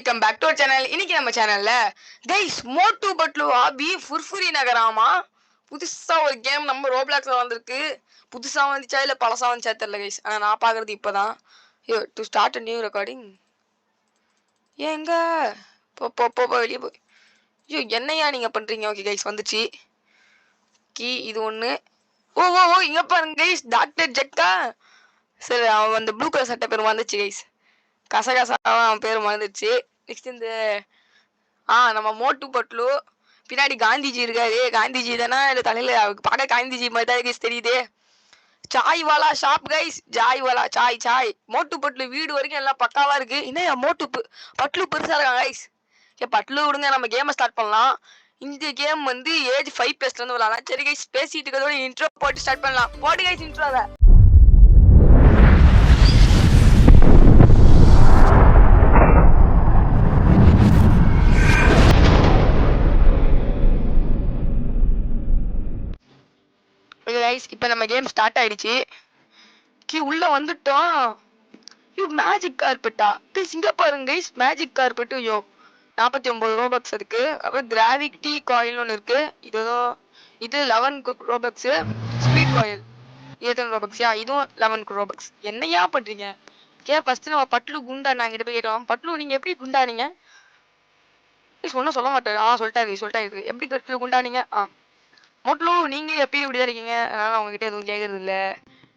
Welcome back to channel இன்னைக்கு நம்ம சேனல்ல கைஸ் மோட்டு பட்லு ஆபி ஃபுர்ஃபுரி நகராமா? புதுசா ஒரு கேம் நம்ம ரோப்ளாக்ஸ்ல வந்திருக்கு. புதுசா வந்துச்சா இல்ல பழசா வந்துச்சா தெரியல கைஸ் ஆனா நான் பாக்குறது இப்பதான். Yo to start a new recording ஏங்க? போ போ போ போ, வெளியே போய். ஐயோ என்னையா நீங்க பண்றீங்க? ஓகே கைஸ் வந்துச்சு. கீ இது ஒண்ணு. ஓ ஓ ஓ இங்க பாருங்க கைஸ் டாக்டர் ஜெக்கா சரி அவன் அந்த ப்ளூ கலர் சட்டை பேர் வந்துச்சு கைஸ் கசகசாவா அவன் பேர் மறந்துடுச்சு. நெக்ஸ்ட் இந்த ஆ நம்ம மோட்டு பட்லு. பின்னாடி காந்திஜி இருக்காரு. காந்திஜி தானே? இந்த தலையில் அவருக்கு பார்க்க காந்திஜி மாதிரி தான் இருக்கு தெரியுது. சாய் வாலா ஷாப் கைஸ் ஜாய் வாலா சாய் சாய். மோட்டு பட்லு வீடு வரைக்கும் எல்லாம் பக்காவா இருக்கு. என்ன மோட்டு பட்லு பெருசா இருக்காங்க கைஸ் ஏ பட்லு விடுங்க நம்ம கேமை ஸ்டார்ட் பண்ணலாம். இந்த கேம் வந்து ஏஜ் ஃபைவ் ப்ளஸ்ல இருந்து விளாடலாம். சரி கைஸ் பேசிட்டு இருக்கிறதோட இன்ட்ரோ போட்டு ஸ்டார்ட் பண்ணலாம். போட்டு கைஸ் இன்ட்ரோ அதை. கைஸ் இப்போ நம்ம கேம் ஸ்டார்ட் ஆயிடுச்சு. கி உள்ள வந்துட்டோம் யூ மேஜிக் கார்பெட்டா கைஸ் இங்க பாருங்க கைஸ் மேஜிக் கார்பெட் யோ. நாற்பத்தி ஒன்பது ரோபக்ஸ் இருக்கு. அப்புறம் கிராவிட்டி காயில் ஒன்று இருக்கு. இது ஏதோ இது லெவன் ரோபக்ஸ் ஸ்பீட் காயில் ஏதன் ரோபக்ஸ் யா இதுவும் லெவன் ரோபக்ஸ் என்னையா பண்றீங்க? கே ஃபர்ஸ்ட் நம்ம பட்லு குண்டா நாங்க கிட்ட போய் கேட்டோம். பட்லு நீங்க எப்படி குண்டானீங்க? சொன்ன சொல்ல மாட்டாரு ஆ சொல்லிட்டாரு சொல்லிட்டாரு. எப்படி பட்லு குண்டானீங்க? ஆ. மோட்லு நீங்க எப்பயும் இப்படிதான் இருக்கீங்க. அதனால உங்ககிட்ட எதுவும் கேக்குறது இல்ல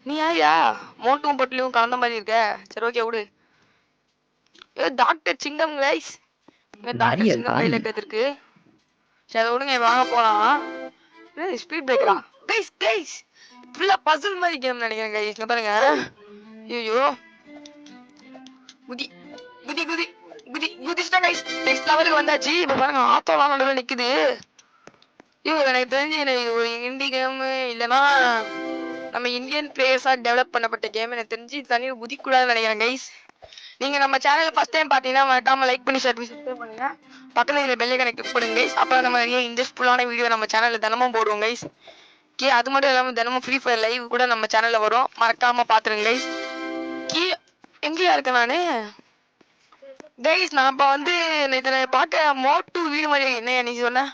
நீ யாரியா மோட்டும் பட்லியும் கலந்த மாதிரி இருக்க. சரி ஓகே விடு. ஏ டாக்டர் சிங்கம் கைஸ் டாக்டர் சிங்கம்? கையில இருக்கிறதுக்கு சரி விடுங்க வாங்க போலாம். ஸ்பீட் பிரேக்கரா கைஸ் கைஸ் ஃபுல்லா பசில் மாதிரி கேம் நினைக்கிறேன் கைஸ் பாருங்க. ஐயோ குதி குதி குதி குதி குதிச்சிட்டா கைஸ் நெக்ஸ்ட் லெவலுக்கு வந்தாச்சு. இப்ப பாருங்க ஆத்தோலாம் நடுவில் நிக்குது. ஐயோ எனக்கு தெரிஞ்சு எனக்கு ஒரு இண்டி கேமு இல்லைன்னா நம்ம இந்தியன் பிளேயர்ஸாக டெவலப் பண்ணப்பட்ட கேம் எனக்கு தெரிஞ்சு தண்ணியில் குதிக்கூடாதுன்னு நினைக்கிறேன் கைஸ் நீங்கள் நம்ம சேனலில் ஃபஸ்ட் டைம் பார்த்தீங்கன்னா மறக்காமல் லைக் பண்ணி ஷேர் பண்ணி சப்ஸ்கிரைப் பண்ணுங்க. பக்கத்தில் இருக்கிற பெல்லை கணக்கு கிளிக் பண்ணுங்க கைஸ் அப்புறம் நம்ம நிறைய இன்ட்ரெஸ்ட்ஃபுல்லான வீடியோ நம்ம சேனலில் தினமும் போடுவோம் கைஸ் கே அது மட்டும் இல்லாமல் தினமும் ஃப்ரீ ஃபயர் லைவ் கூட நம்ம சேனலில் வரும். மறக்காமல் பார்த்துருங்க கைஸ் கே எங்கேயா இருக்கேன் நான்? கைஸ் நான் இப்போ வந்து இதை பார்க்க மோட்டு வீடு மாதிரி என்ன நீ சொன்னேன்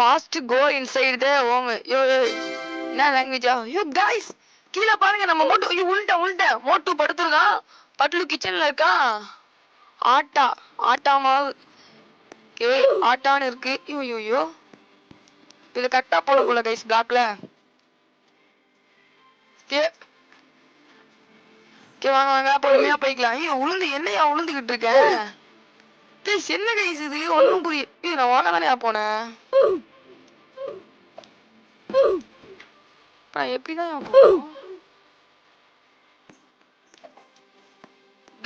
fast go inside the home yo என்ன லாங்குவேஜா யோ கைஸ் கீழே பாருங்க நம்ம மோட்டு ஐயோ உள்ட உள்ட மோட்டு படுத்துருக்கான் பட்லு கிச்சன்ல இருக்கான் ஆட்டா ஆட்டா மாவு ஓகே ஆட்டான்னு இருக்கு. ஐயோ ஐயோ ஐயோ. இது கரெக்டா போடக்குள்ள கைஸ் பிளாக்ல கே கே வாங்க வாங்க பொறுமையா போய்க்கலாம். ஐயோ உளுந்து என்னையா உளுந்துகிட்டு இருக்க? என்ன கைஸ் இது? ஒன்றும் புரிய நான் வாங்க தானே போனேன் இப்ப நான் எப்படிதான்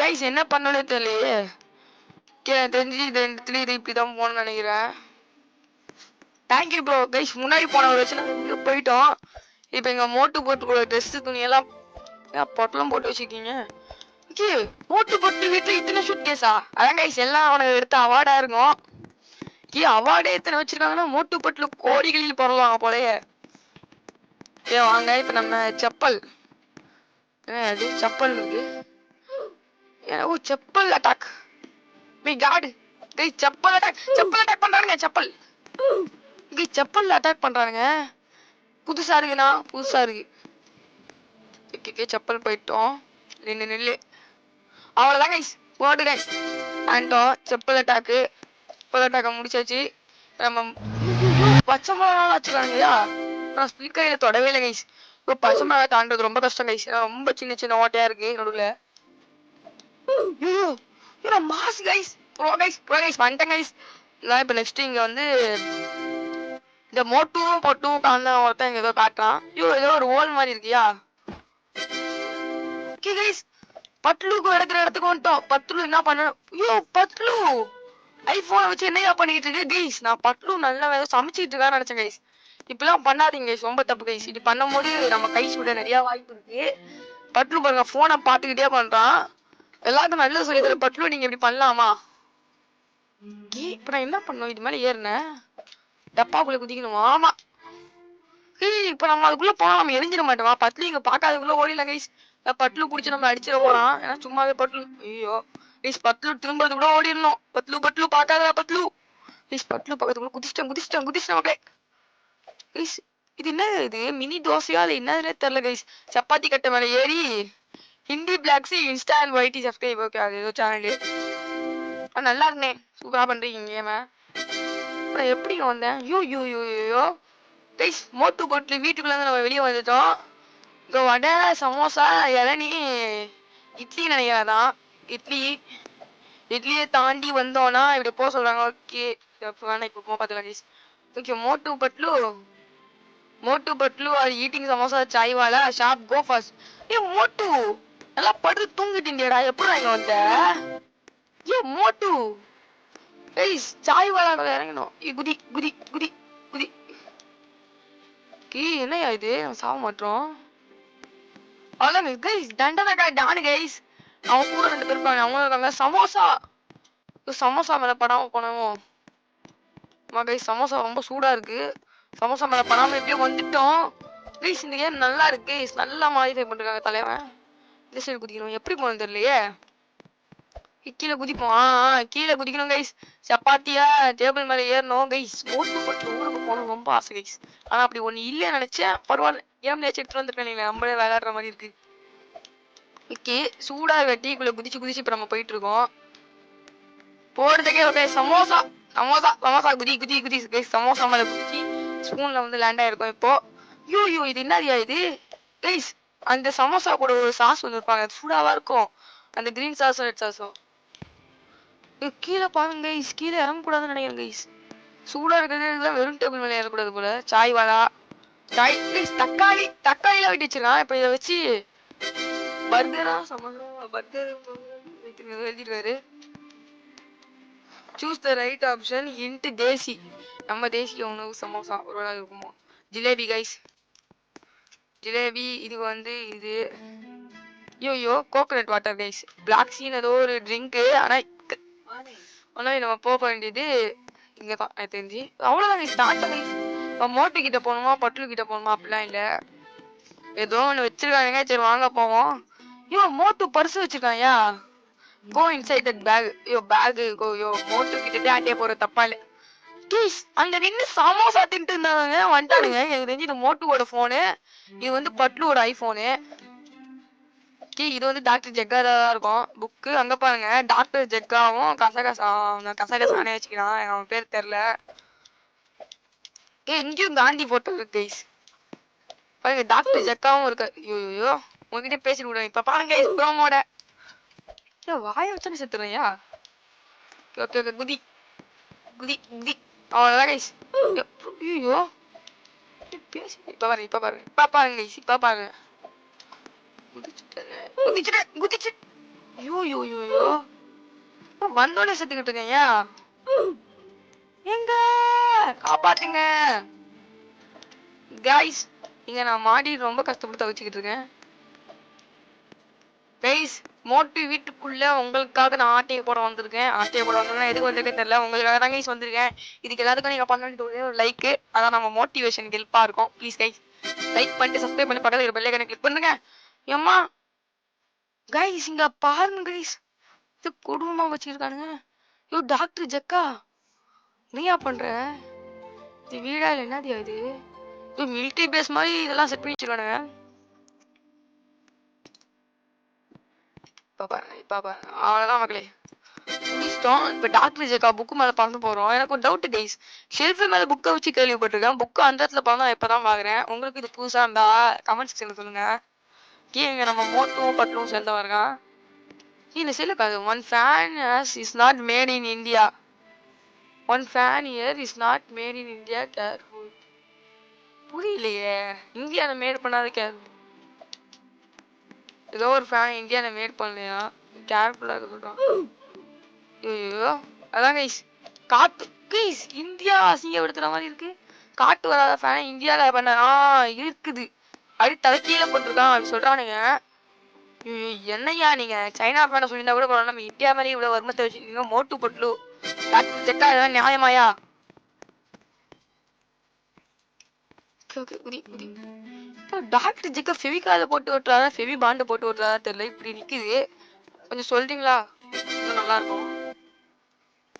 கைஸ் என்ன பண்ணனே தெரியலையே. கே தெரிஞ்சு இந்த இடத்துல இது இப்படிதான் போகணும்னு நினைக்கிறேன். தேங்க்யூ ப்ரோ கைஸ் முன்னாடி போன ஒரு வச்சு போயிட்டோம். இப்போ எங்கள் மோட்டு போட்டு ட்ரெஸ் துணியெல்லாம் ஏன் பொட்டலம் போட்டு வச்சுருக்கீங்க? ஓகே மோட்டு போட்டு வீட்டில் இத்தனை ஷூட் கேஸா அதான் கைஸ் எல்லாம் அவனுக்கு எடுத்த அவார்டாக இருக்கும். கே அவார்டே எத்தனை வச்சிருக்காங்கன்னா மோட்டு போட்டில் கோடிகளில் பரவாங்க போலயே. ஏ வாங்க இப்ப நம்ம செப்பல். அது? செப்பல் இருக்கு ஏ, oh chappal attack me God. டேய் செப்பல் அட்டாக் செப்பல் அட்டாக் பண்றானுங்க செப்பல். இங்க செப்பல் அட்டாக் பண்றானுங்க. புதுசா இருக்குண்ணா புதுசா இருக்கு. ஓகே, செப்பல் போயிட்டோம். நின்று நில்லு. அவ்வளோதான் கைஸ் போடு கைஸ் ஆண்டோம் செப்பல் அட்டாக்கு செப்பல் அட்டாக்கை முடிச்சாச்சு. நம்ம பச்சை மிளகா இல்லையா நான் ஸ்பீக்கரில் தொடவே இல்லை கைஸ் இப்போ பசு மேலே தாண்டது ரொம்ப கஷ்டம் கைஸ் ரொம்ப சின்ன சின்ன ஓட்டையா இருக்கு நடுவில். Mass guys bro guys bro guys வந்துட்டேன் கைஸ் நான் இப்போ நெக்ஸ்ட் இங்க வந்து இந்த மோட்டும் பொட்டும் கலந்த ஒருத்தன் இங்க ஏதோ காட்டுறான். ஐயோ ஏதோ ஒரு ஓல் மாதிரி இருக்கியா? ஓகே கைஸ் பட்லுக்கு எடுக்கிற இடத்துக்கு வந்துட்டோம். பட்லு என்ன பண்ண ஐயோ பட்லு ஐபோனை வச்சு என்னையா பண்ணிட்டு இருக்கு கைஸ் நான் பட்லு நல்லா ஏதோ சமைச்சிட்டு இருக்கான்னு நினைச்சேன் கைஸ் இப்படிலாம் பண்ணாதீங்க ரொம்ப தப்பு கைஸ் இப்படி பண்ணும்போது நம்ம கை சுட நிறைய வாய்ப்பு இருக்கு. பட்லு பாருங்க போனை பார்த்துக்கிட்டே பண்றான். எல்லாத்தையும் நல்ல சொல்லி தர பட்லு நீங்க இப்படி பண்ணலாமா? ஏய், இப்ப நான் என்ன பண்ணணும்? இது மேல ஏறினேன் டப்பாக்குள்ள குதிக்கணும். ஆமா. ஏய் இப்ப நம்ம அதுக்குள்ள போனா நம்ம எரிஞ்சிட மாட்டோமா? பட்லு இங்க பாக்காதக்குள்ள ஓடில கைஸ் பட்லு குடிச்சு நம்ம அடிச்சிட போறான். ஏன்னா சும்மாவே பட்லு ஐயோ. கைஸ் பத்லு திரும்பறது கூட ஓடிடணும். பத்லு பட்லு பார்க்காதடா பத்லு ப்ளீஸ் பட்லு பக்கத்துக்குள்ள குதிச்சிட்டேன் குதிச்சிட்டேன் குதிச்சிட்டேன் மக்களே கைஸ் இது என்ன இது? மினி தோசையா? அது என்னதுன்னே தெரியல கைஸ் சப்பாத்தி கட்டை மேலே ஏறி Hindi blogs insta and YT subscribe okay அது ஏதோ சேனல் நல்லா இருந்தே. சூப்பராக பண்ணுறீங்க கேம நான் எப்படிங்க வந்தேன்? யோ யோ யோ யோ கைஸ் மோட்டு போட்டு வீட்டுக்குள்ளேருந்து நம்ம வெளியே வந்துட்டோம். இங்கே வடை சமோசா இளநி இட்லி நினைக்கிறதான் இட்லி. இட்லியை தாண்டி வந்தோன்னா இப்படி போக சொல்கிறாங்க ஓகே வேணா இப்போ போக பார்த்துக்கலாம் guys okay Motu Patlu Motu Patlu are eating samosa chai wala shop go fast ஏ மோட்டு நல்லா படுத்து தூங்கிட்டீங்கடா எப்படி இங்க வந்த? ஏ மோட்டு. ஏய் சாய் வாலா இறங்கணும். ஏ குதி குதி குதி குதி. கீ என்னய்யா இது? நம்ம சாக மாட்டோம். அவ்வளோ கைஸ் தண்டனை டானு கைஸ் அவங்க கூட ரெண்டு பேர் இருப்பாங்க. அவங்க இருக்காங்க சமோசா. சமோசா மேல படாம போனோம். ஆமா கைஸ் சமோசா ரொம்ப சூடா இருக்கு. சமோசா மேல பணம் எப்படியோ வந்துட்டோம். ப்ளீஸ் இந்த கேம் நல்லா இருக்கு. நல்லா மாடிஃபை பண்ணிருக்காங்க தலைவன். இந்த சைடு குதிக்கணும். எப்படி போகணும் தெரியலையே? கீழே குதிப்போம். ஆ கீழே குதிக்கணும் கைஸ் சப்பாத்தியா டேபிள் மேலே ஏறணும். கைஸ் மோஸ்ட் போட்டு ஊருக்கு போகணும் ரொம்ப ஆசை கைஸ் ஆனால் அப்படி ஒன்று இல்லையே நினச்சேன். பரவாயில்ல. ஏம்லேயாச்சும் எடுத்துட்டு வந்திருக்கேன் நீங்கள். நம்மளே விளையாடுற மாதிரி இருக்கு. ஓகே சூடா வெட்டிக்குள்ள குதிச்சு குதிச்சு இப்போ நம்ம போயிட்டு இருக்கோம். போறதுக்கே ஒரு சமோசா சமோசா சமோசா குதி குதி குதி. கைஸ் சமோசா மேலே குதிச்சு ஸ்பூன்ல வந்து லேண்ட் ஆயிருக்கும் இப்போ ஐயோ ஐயோ இது என்னதியா இது கைஸ் அந்த சமோசா கூட ஒரு சாஸ் வந்து இருப்பாங்க அது சூடாவா இருக்கும் அந்த கிரீன் சாஸும் ரெட் சாஸும் கீழே பாருங்க கைஸ் கீழே இறங்கக்கூடாதுன்னு நினைக்கிறேன் கைஸ் சூடா இருக்கிறது வெறும் டேபிள் மேலே ஏறக்கூடாது போல சாய் வாழா சாய் ப்ளீஸ் தக்காளி தக்காளிலாம் வெட்டி வச்சிருக்கான் இப்போ இதை வச்சு பர்கரா சமோசா பர்கர் எழுதிருக்காரு choose the right option into desi நம்ம தேசிய உணவு சமோசா ஒரு வேளை இருக்குமோ ஜிலேபி கைஸ் ஜிலேபி இது வந்து இது ஐயோ coconut water guys black scene ஏதோ ஒரு ட்ரிங்க்கு ஆனால் ஆனால் நம்ம போக வேண்டியது இங்கே தான் எனக்கு தெரிஞ்சு. அவ்வளோதான் ஸ்டார்ட் இப்போ மோட்டு கிட்ட போகணுமா பட்லு கிட்ட போகணுமா அப்படிலாம் இல்லை. ஏதோ ஒன்று வச்சிருக்காங்க சரி வாங்க போவோம். ஐயோ மோட்டு பர்ஸ் வச்சிருக்காயா கோ இன்சைட் தட் பேக் ஐயோ பேக் கோ ஐயோ மோட்டு கிட்டே ஆட்டியே போகிற தப்பா இல்லை. கீஸ் அங்க நின்று சமோசா தின்ட்டு இருந்தாங்க வந்துட்டானுங்க. எனக்கு தெரிஞ்சு இது மோட்டுவோட ஃபோனு இது வந்து பட்லுவோட ஐபோனு கீ இது வந்து டாக்டர் ஜெக்காதா தான் இருக்கும். புக்கு அங்க பாருங்க. டாக்டர் ஜெக்காவும் கசகசா கசகசானே வச்சுக்கிறான் அவன் பேர் தெரியல ஏ இங்கேயும் காந்தி போட்டோ இருக்கு கைஸ் பாருங்க டாக்டர் ஜெக்காவும் இருக்கு ஐயோ ஐயோ உங்ககிட்ட பேசிட்டு விடுவேன். இப்ப பாருங்க ப்ரோமோட ஏ வாய வச்சானே செத்துறையா ஓகே ஓகே குதி. குதி குதி. அவ்வளோதான் கைஸ் ஐயோ பேசி இப்ப பாருங்க இப்ப பாருங்க இப்ப பாருங்க கைஸ் இப்ப பாருங்க குதிச்சுட்டேன் குதிச்சுட்டேன் குதிச்சு ஐயோ ஐயோ ஐயோ வந்தோடனே செத்துக்கிட்டு இருக்கேன் ஏன் எங்க காப்பாத்துங்க கைஸ் இங்க நான் மாடி ரொம்ப கஷ்டப்பட்டு தவிச்சுக்கிட்டு இருக்கேன் கைஸ் மோட்டு வீட்டுக்குள்ள உங்களுக்காக நான் ஆட்டையை போட வந்திருக்கேன். ஆட்டையை போட வந்திருக்கேன் எதுக்கு வந்திருக்கேன் தெரியல. உங்களுக்காக தான் கைஸ் வந்திருக்கேன். இதுக்கு எல்லாத்துக்கும் நீங்க பண்ண வேண்டிய ஒரே ஒரு லைக் அதான் நம்ம மோட்டிவேஷன் ஹெல்ப்பா இருக்கும். ப்ளீஸ் கைஸ் லைக் பண்ணிட்டு சப்ஸ்கிரைப் பண்ணி பக்கத்தில் பெல் ஐக்கனை கிளிக் பண்ணுங்க. ஏம்மா? கைஸ் இங்க பாருங்க கைஸ் இது குடும்பமா வச்சிருக்கானுங்க. யோ டாக்டர் ஜக்கா. நீயா பண்ற? இது வீடா இல்ல என்னதியா இது? இது மிலிட்டரி பேஸ் மாதிரி இதெல்லாம் செட் பண்ணி வச்சிருக்கானுங்க. இப்ப பாருங்க இப்போ பாருங்க. அவ்வளவுதான் மக்களே. முடிச்சிட்டோம் இப்ப டாக்டர் ஜெக்கா புக்கு மேலே பறந்து போகிறோம் எனக்கு ஒரு டவுட் கைஸ் ஷெல்ஃப் மேலே புக்கை வச்சு கேள்விப்பட்டிருக்கேன். புக்கு அந்த இடத்துல பறந்தா இப்பதான் பாக்குறேன். உங்களுக்கு இது புதுசா இருந்தா கமெண்ட் செக்ஷன்ல சொல்லுங்க. கீழே நம்ம மோட்டும் பட்டும் சேர்ந்தவன் இருக்கான் இந்த செல்லுக்காது one fan is not made in India one fan here is not made in India careful புரியலையே. இந்தியாவில் மேட் பண்ணாத கேர்ஃபுல் ஏதோ ஒரு ஃபேன் இந்தியாவில் மேட் பண்ணலையா? கேர்ஃபுல்லாக இருக்க சொல்கிறான் ஐயோ அதான் கைஸ் காட்டு கைஸ் இந்தியா அசிங்கப்படுத்துகிற மாதிரி இருக்கு. காட்டு வராத ஃபேனை இந்தியாவில் பண்ண ஆ இருக்குது. அப்படி தலைக்கீழே போட்டிருக்கான் அப்படி சொல்கிறானுங்க ஐயோ, என்னய்யா நீங்க? சைனா ஃபேனை சொல்லியிருந்தா கூட நம்ம இந்தியா மாதிரி இவ்வளோ வர்மத்தை வச்சுருக்கீங்க மோட்டு பொட்லு டாக்டர் இதெல்லாம் நியாயமாயா? ஓகே okay, குதி குதி டாக்டர் ஜிக்க ஃபெவிகால போட்டு ஓட்டுறாரா? ஃபெவி பாண்டை போட்டு ஓட்டுறாரா தெரியல. இப்படி நிக்குது. கொஞ்சம் சொல்றீங்களா? நல்லா இருக்கும்.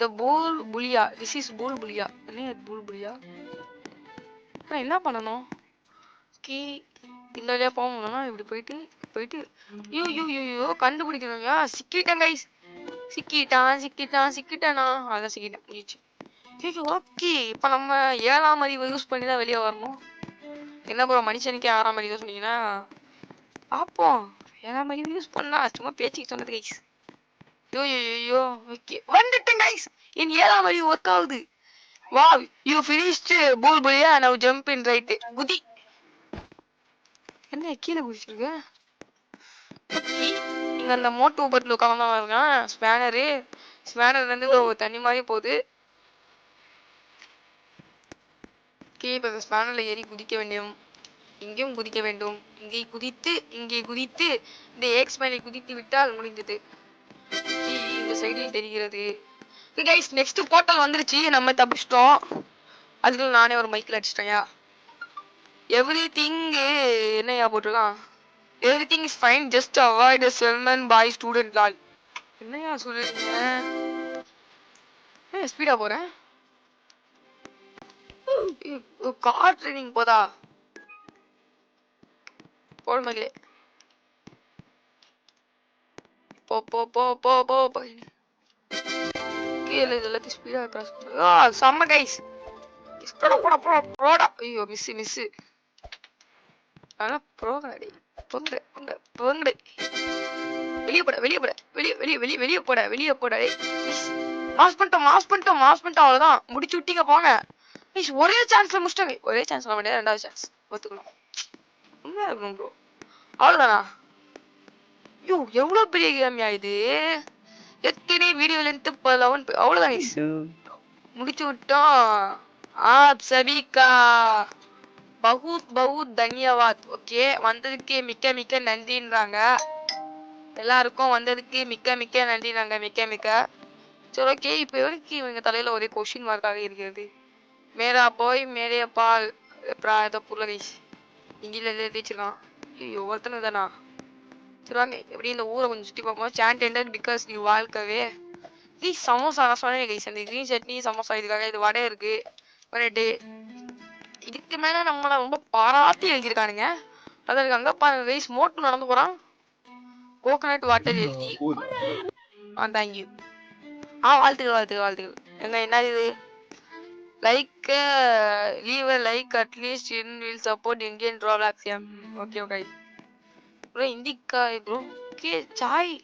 The Bhool Bhulaiya? This is Bhool Bhulaiya. என்ன பூல் புலியா? ஆனா என்ன பண்ணணும்? கீ இந்த வழியாக போக முடியலன்னா இப்படி போயிட்டு போயிட்டு ஐயோ ஐயோ ஐயோ, ஐயோ கண்டுபிடிக்கணும்யா. சிக்கிட்டேன் கைஸ் சிக்கிட்டான் சிக்கிட்டான் சிக்கிட்டானா? அதான் சிக்கிட்டேன். ஓகே இப்போ நம்ம ஏழாம் அறிவு யூஸ் பண்ணி தான் வெளியே வரணும். என்ன ப்ரோ மனுஷனுக்கே ஆறாம் அறிவு சொன்னீங்கன்னா பார்ப்போம் ஏழாம் அறிவு யூஸ் பண்ணா சும்மா பேச்சுக்கு சொன்னது கைஸ் ஐயோ ஐயோ ஓகே. வந்துட்டேன் கைஸ் என் ஏழாம் அறிவு ஒர்க் ஆகுது. வா you finished Bhool Bhulaiya now jump in right குதி. என்ன கீழே குதிச்சிருக்கு? இங்கே அந்த மோட்டோ பட்டில் தான் இருக்கான். ஸ்பேனரு ஸ்பேனர்லேருந்து தண்ணி மாதிரி போகுது. கீழே இப்போ ஸ்பேனர்ல ஏறி குதிக்க வேண்டும். இங்கேயும் குதிக்க வேண்டும். இங்கே குதித்து இங்கே குதித்து இந்த எக்ஸ் மேலே குதித்து விட்டால் முடிந்தது. இந்த சைடில் தெரிகிறது. கைஸ் நெக்ஸ்ட் போர்ட்டல் வந்துருச்சு. நம்ம தப்பிச்சிட்டோம். அதுக்கு நானே ஒரு மைக்கில் அடிச்சிட்டேன்யா எவ்ரி திங் என்னையா போட்டிருக்கான்? Everything is fine just avoid Salman Bhai student Lal என்னையா சொல்லுறீங்க ஸ்பீடாக போகிறேன் கார் ட்ரைனிங் போதா? போட மகளே போ போ போ போ போ. கீழே இது எல்லாத்தையும் ஸ்பீடா கிராஸ் ஆ செம்ம கைஸ் போட போட போடா போடா. ஐயோ மிஸ் மிஸ்ஸு ஆனா போங்கடி போங்கட போங்க போங்கட வெளிய போட வெளிய போட. வெளிய வெளிய வெளிய வெளிய போட வெளிய போட மாஸ் பண்ணிட்டோம் மாஸ் பண்ணிட்டோம் மாஸ் பண்ணிட்டோம் அவ்வளவுதான். முடிச்சு விட்டீங்க போங்க. Guys, ஒரே சான்ஸ்ல முடிச்சிட்டாங்க ஒரே சான்ஸ் சொல்ல முடியாது ரெண்டாவது சான்ஸ் ஒத்துக்கலாம் உண்மையா இருக்கணும் ப்ரோ அவ்வளவுதானா ஐயோ எவ்வளவு பெரிய கேமியா இது எத்தனை வீடியோ லென்த் லெவன் அவ்வளவுதான் guys. முடிச்சு விட்டோம் आप सभी का बहुत बहुत धन्यवाद ஓகே வந்ததுக்கு மிக்க மிக்க நன்றின்றாங்க எல்லாருக்கும் வந்ததுக்கு மிக்க மிக்க நன்றினாங்க மிக்க மிக்க சரி ஓகே இப்போ வரைக்கும் இவங்க தலையில ஒரே கொஸ்டின் மார்க்காக இருக்கிறது மேரா போய் மேரே பால் அப்புறம் ஏதோ புள்ள கைஸ் இங்கில எழுதிச்சிருக்கான் ஐயோ ஒருத்தனை தானா சரி வாங்க எப்படி இந்த ஊரை கொஞ்சம் சுற்றி பார்ப்போம் சாண்ட் பிகாஸ் நீ வாழ்க்கவே. நீ சமோசா சொன்னேன் கைஸ் அந்த கிரீன் சட்னி சமோசா இதுக்காக இது வடை இருக்கு. வடை இதுக்கு மேல நம்மள ரொம்ப பாராட்டி எழுதியிருக்கானுங்க. அதற்கு அங்க பாருங்க கைஸ் மோட்டு நடந்து போறான். கோகனட் வாட்டர் எழுதி ஆ தேங்க்யூ ஆ வாழ்த்துக்கள் வாழ்த்துக்கள் வாழ்த்துக்கள். எங்க என்ன இது? Like leave like at least in will support Indian travlogs okay okay bro இந்திக்கா bro okay chai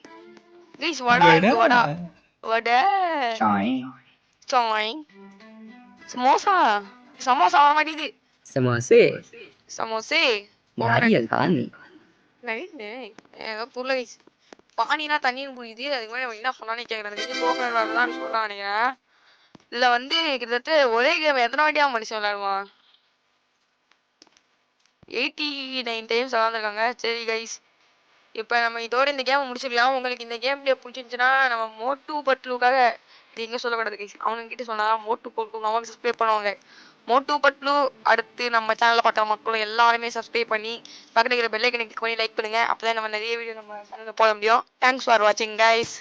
guys vada இருக்கு வடா வடை Chai. சாய் சமோசா சமோசா வர மாட்டேங்குது Samose. Samose Nariyan kan. Night ஏதோ புள்ள கைஸ் பானினா தண்ணின்னு புரியுது அதுக்கு மேலே என்ன சொன்னானே கேட்குறேன் கோகனட் வாட்டர் சொல்றான் நினைக்கிறேன் இதுல வந்து கிட்டத்தட்ட ஒரே கேம் எத்தனை வாட்டியா மனுஷன் விளையாடுவான்? எயிட்டி நைன் டைம்ஸ் விளாண்டுருக்காங்க. சரி கைஸ் இப்போ நம்ம இதோட இந்த கேம் முடிச்சிடலாம் உங்களுக்கு இந்த கேம் பிடிச்சிருந்துச்சுன்னா நம்ம மோட்டு பட்லுக்காக இது எங்க சொல்லக்கூடாது கைஸ் அவங்க கிட்ட சொன்னாதான் மோட்டு பட்லு நமக்கு சப்ஸ்கிரைப் பண்ணுவாங்க. மோட்டு பட்லு அடுத்து நம்ம சேனல்ல பார்த்த மக்களும் எல்லாருமே சப்ஸ்கிரைப் பண்ணி பக்கத்துல இருக்கிற பெல்லைக்கனை கிளிக் பண்ணி லைக் பண்ணுங்க. அப்பதான் நம்ம நிறைய வீடியோ நம்ம சேனல்ல போட முடியும். தேங்க்ஸ் ஃபார் வாட்சிங் கைஸ்